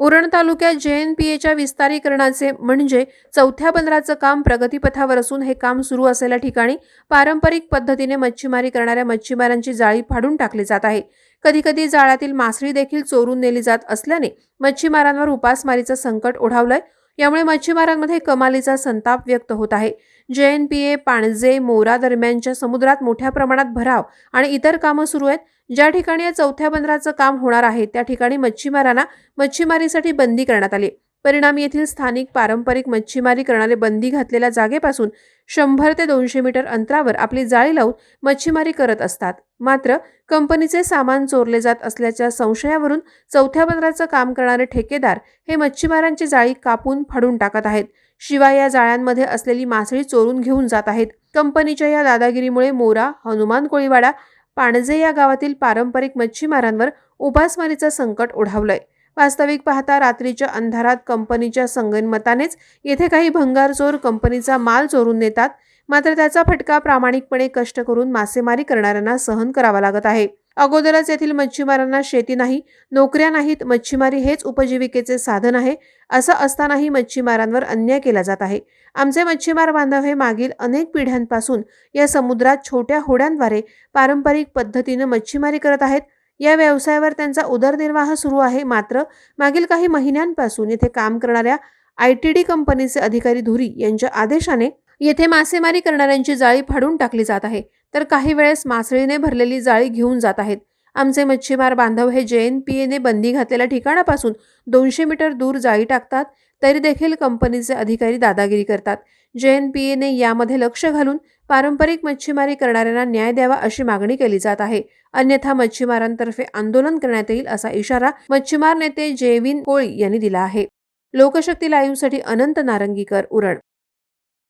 उरण तालुक्यात जे N P एच्या विस्तारीकरणाचे म्हणजे चौथ्या बंदराचं काम प्रगतीपथावर असून हे काम सुरू असलेल्या ठिकाणी पारंपरिक पद्धतीने मच्छीमारी करणाऱ्या मच्छीमारांची जाळी फाडून टाकली जात आहे. कधीकधी जाळ्यातील मासळी देखील चोरून नेली जात असल्याने मच्छीमारांवर उपासमारीचं संकट ओढावलंय. यामुळे मच्छीमारांमध्ये कमालीचा संताप व्यक्त होत आहे. जेएनपीए पाणजे मोरा दरम्यानच्या समुद्रात मोठ्या प्रमाणात भराव आणि इतर कामं सुरू आहेत. ज्या ठिकाणी या चौथ्या बंदराचं काम होणार आहे त्या ठिकाणी मच्छीमारांना मच्छीमारीसाठी बंदी करण्यात आली. परिणामी येथील स्थानिक पारंपरिक मच्छीमारी करणारे बंदी घातलेल्या जागेपासून शंभर ते दोनशे मीटर अंतरावर आपली जाळी लावून मच्छीमारी करत असतात. मात्र कंपनीचे सामान चोरले जात असल्याच्या संशयावरून चौथ्या बंदराचं काम करणारे ठेकेदार हे मच्छीमारांची जाळी कापून फाडून टाकत आहेत. शिवाय या जाळ्यांमध्ये असलेली मासळी चोरून घेऊन जात आहेत. कंपनीच्या या दादागिरीमुळे मोरा हनुमान कोळीवाडा पाणजे या गावातील पारंपरिक मच्छीमारांवर उपासमारीचं संकट ओढावलंय. वास्तविक पाहता रात्रीच्या अंधारात कंपनीच्या संगनमतानेच येथे काही भंगार चोर कंपनीचा माल चोरून नेतात. मात्र त्याचा फटका प्रामाणिकपणे कष्ट करून मासेमारी करणाऱ्यांना सहन करावा लागत आहे. अगोदरच येथील मच्छीमारांना शेती नाही नोकऱ्या नाहीत मच्छीमारी हेच उपजीविकेचे साधन आहे असं असतानाही मच्छीमारांवर अन्याय केला जात आहे. आमचे मच्छीमार बांधव हे मागील अनेक पिढ्यांपासून या समुद्रात छोट्या होड्यांद्वारे पारंपरिक पद्धतीनं मच्छीमारी करत आहेत. या व्यवसायावर त्यांचा उदरनिर्वाह सुरू आहे. मात्र मागील काही महिन्यांपासून येथे काम करणाऱ्या आय टी डी कंपनीचे अधिकारी धुरी यांच्या आदेशाने येथे मासेमारी करणाऱ्यांची जाळी फाडून टाकली जात आहे. तर काही वेळेस मासळीने भरलेली जाळी घेऊन जात आहेत. आमचे मच्छीमार बांधव हे जे एन पी एने बंदी घातलेल्या ठिकाणापासून दोनशे मीटर दूर जाळी टाकतात तरी देखील कंपनीचे अधिकारी दादागिरी करतात. जे एन पी एने यामध्ये लक्ष घालून पारंपरिक मच्छीमारी करणाऱ्यांना न्याय द्यावा अशी मागणी केली जात आहे. अन्यथा मच्छीमारांतर्फे आंदोलन करण्यात येईल असा इशारा मच्छीमार नेते जेविन कोळी यांनी दिला आहे. लोकशक्ती लाईव्हसाठी अनंत नारंगीकर उरण.